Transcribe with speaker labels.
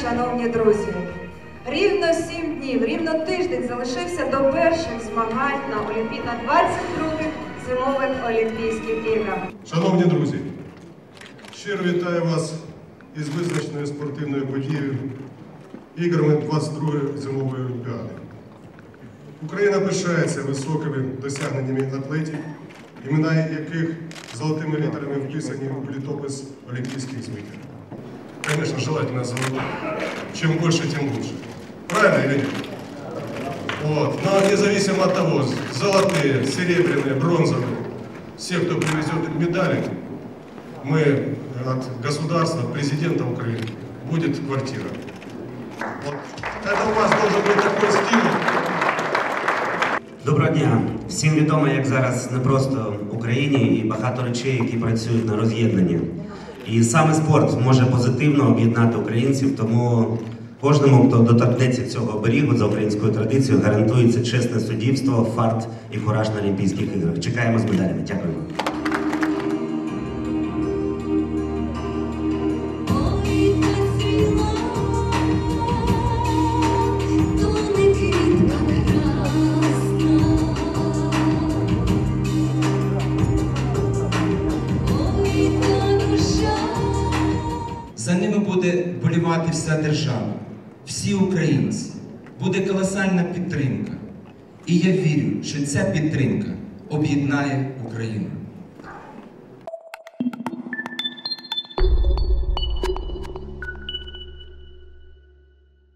Speaker 1: шановні друзі. Рівно сім днів, рівно тиждень залишився до перших змагань на Олімпі... на 22-х зимових Олімпійських іграх.
Speaker 2: Шановні друзі, щиро вітаю вас із визначною спортивною подією іграми 22-ї зимової олімпіади. Україна пишається високими досягненнями атлетів, імена яких золотими літерами вписані у літопис Олімпійських змагань. Конечно, желательно золотой. Чем больше, тем лучше. Правильно или нет? Вот. Но независимо от того, золотые, серебряные, бронзовые, все, кто привезет медали, мы от государства, от президента Украины, будет квартира. Вот. Это у вас должен быть такой стимул.
Speaker 3: Доброго дня! Всім відомо, як зараз не просто в Україні і багато речей, які працюють на роз'єднання. І саме спорт може позитивно об'єднати українців, тому кожному, хто доторкнеться цього оберігу за українською традицією, гарантується чесне суддівство, фарт і кураж на Олімпійських іграх. Чекаємо з медалями. Дякую.
Speaker 4: За ними буде болівати вся держава, всі українці. Буде колосальна підтримка. І я вірю, що ця підтримка об'єднає Україну.